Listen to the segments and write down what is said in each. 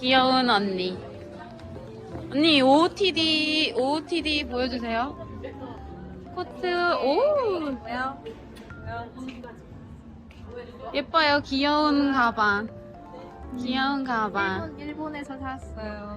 귀여운 언니. 언니 OOTD OOTD 보여주세요. 코트 오 예뻐요. 귀여운 가방. 귀여운 가방. 일본, 일본에서 샀어요.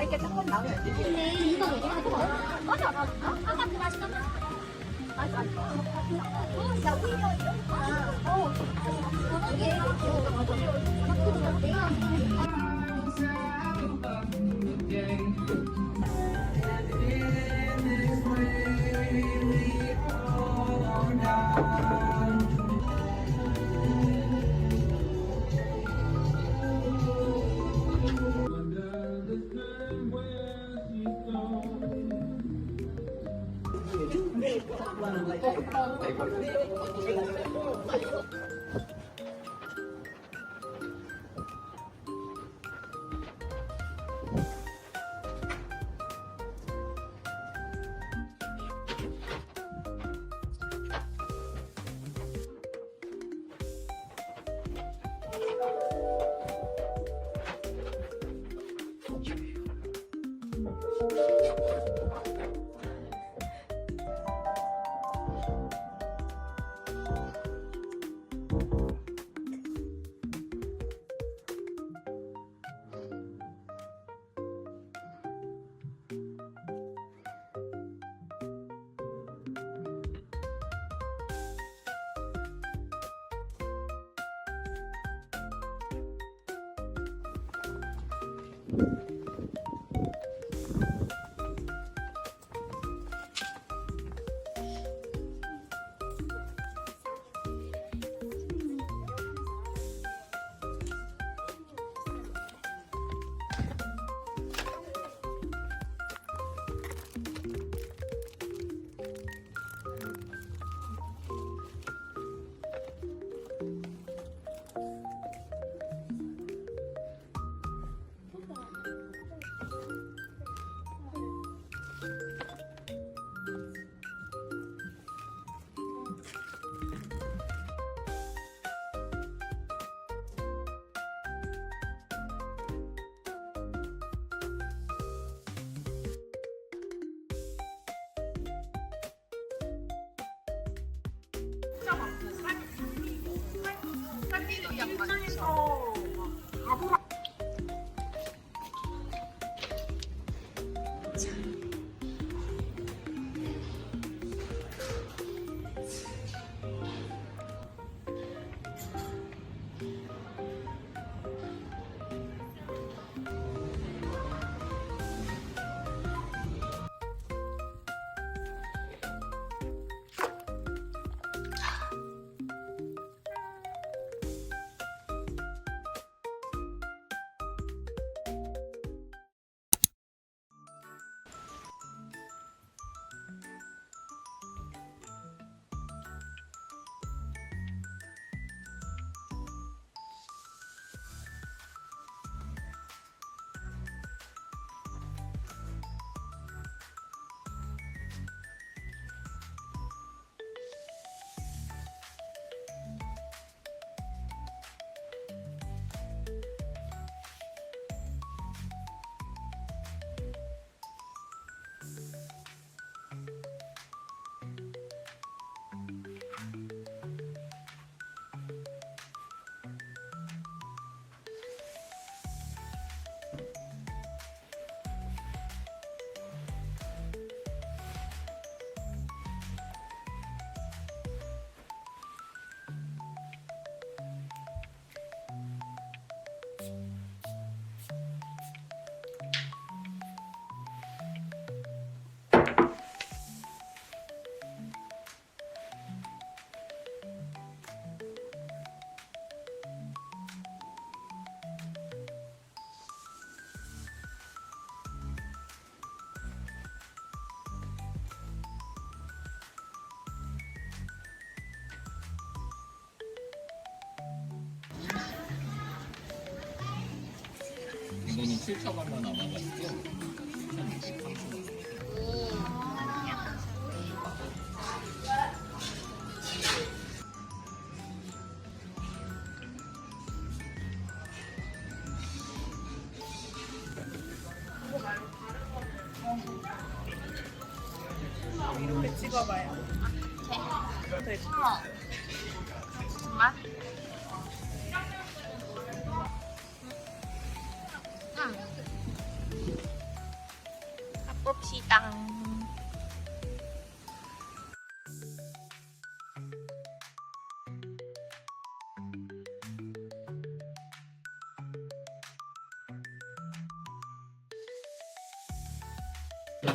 이거 왜냐 아이 yang. 7초간만 남아가지고 이렇 귀여워.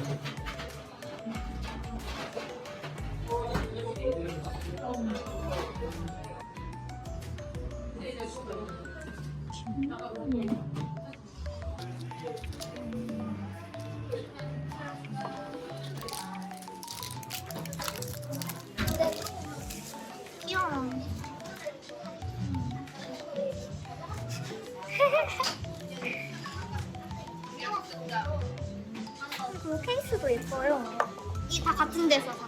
그리고 케이스도 예뻐요. 이다 같은 데서.